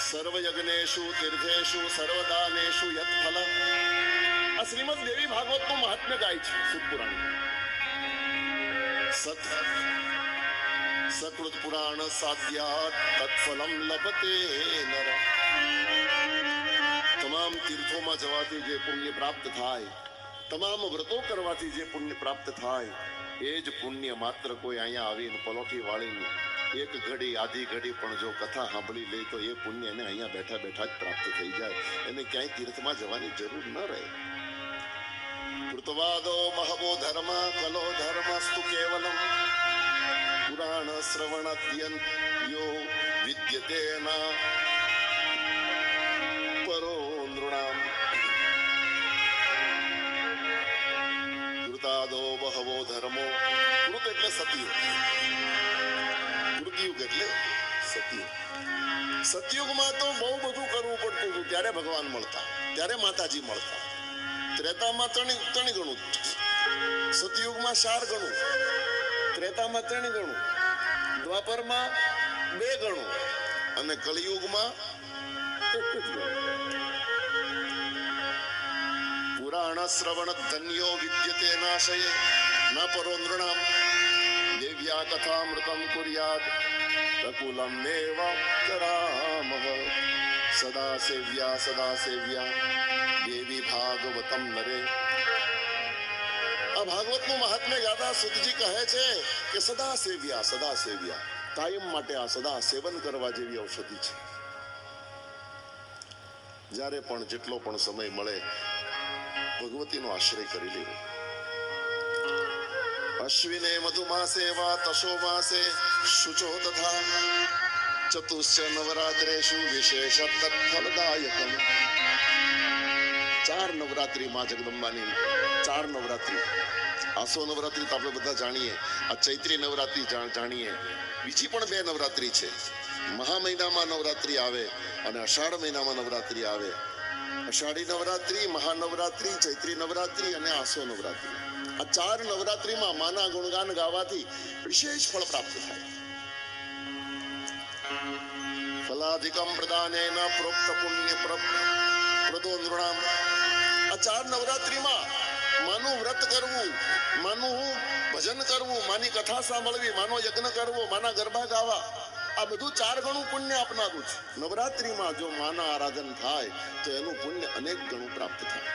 સર્વયજ્ઞેશુ તીર્થેશુ સર્વદાનેશુ યત ફલ આ શ્રીમદ દેવી ભાગવતનું મહાત્મ્ય ગાય છે સુખપુરાણ સત સકૃત પુરાણ સાધ્યા તત્ફલમ લભતે નર તમામ તીર્થોમાં જવાથી જે પુણ્ય પ્રાપ્ત થાય તમામ વ્રતો કરવાથી જે પુણ્ય પ્રાપ્ત થાય એ જ પુણ્ય માત્ર કોઈ અહીંયા આવીને પલોઠી વાળીને એક ઘડી, આધી ઘડી પણ જો કથા સાંભળી લે તો એ પુણ્ય એને અહીંયા બેઠા બેઠા જ પ્રાપ્ત થઈ જાય. એને ક્યાંય તીર્થમાં જવાની જરૂર ન રહે. કૃતવાદો બહવો ધર્મ, કલો ધર્મસ્તુ કેવલમ. પુરાણ શ્રવણત્યંત યો વિદ્યતે ના. પરો નૃણામ. કૃતાદો બહવો ધર્મો. કૃત એટલે સતયુગ એટલે સતયુગ સતયુગમાં તો બહુ બધું કરવું પડતું હતું. ત્યારે ભગવાન મળતા. ત્યારે માતાજી મળતા. ત્રેતામાં ત્રણ ત્રણ ગણું. સતયુગમાં ચાર ગણું. ત્રેતામાં ત્રણ ગણું. દ્વાપરમાં બે ગણું. અને કલયુગમાં પુરાણ શ્રવણ ધન્યો વિદ્યતે નાશયે. ન પરો નૃણામ દેવ્યા કથામૃતમ કુર્યાદ પ્રકુલમ મેવ કરામહ સદા સેવ્યા સદા સેવ્યા દેવી ભાગવતમ નરે આ ભાગવતનું મહાત્મ્ય ગાતા સુતજી કહે છે કે સદા સેવ્યા સદા સેવ્યા કાયમ માટે આ સદા સેવન કરવા જેવી ઔષધિ છે જ્યારે પણ જેટલો પણ સમય મળે ભગવતીનો આશ્રય કરી લેવો અશ્વિને મધુમાસે વા તશો માસે શુચો તથા ચતુશ્ચ નવરાત્રેશુ વિશેષ તત્ફલદાયકમ ચાર નવરાત્રી માં જગદંબાની ચાર નવરાત્રી આસો નવરાત્રી તો આપણે બધા જાણીએ આ ચૈત્રી નવરાત્રી જાણીએ બીજી પણ બે નવરાત્રી છે મહા મહિનામાં નવરાત્રી આવે અને અષાઢ મહિનામાં નવરાત્રી આવે અષાઢી નવરાત્રી મહાનવરાત્રી ચૈત્રી નવરાત્રી અને આસો નવરાત્રી આ ચાર નવરાત્રીમાં માના ગુણગાન ગાવાથી વિશેષ ફળ પ્રાપ્ત થાય. ફલાધિકમ પ્રદાનેન પ્રોક્ત પુણ્ય પ્રદો નૃણામ. આ ચાર નવરાત્રીમાં માનું વ્રત કરવું, માનું ભજન કરવું, માની કથા સાંભળવી, માનો યજ્ઞ કરવો, માના ગરબા ગાવા, આ બધું ચાર ગણું પુણ્ય આપનારું છે નવરાત્રીમાં જો માના આરાધન થાય, તો એનું પુણ્ય અનેક ગણું પ્રાપ્ત થાય.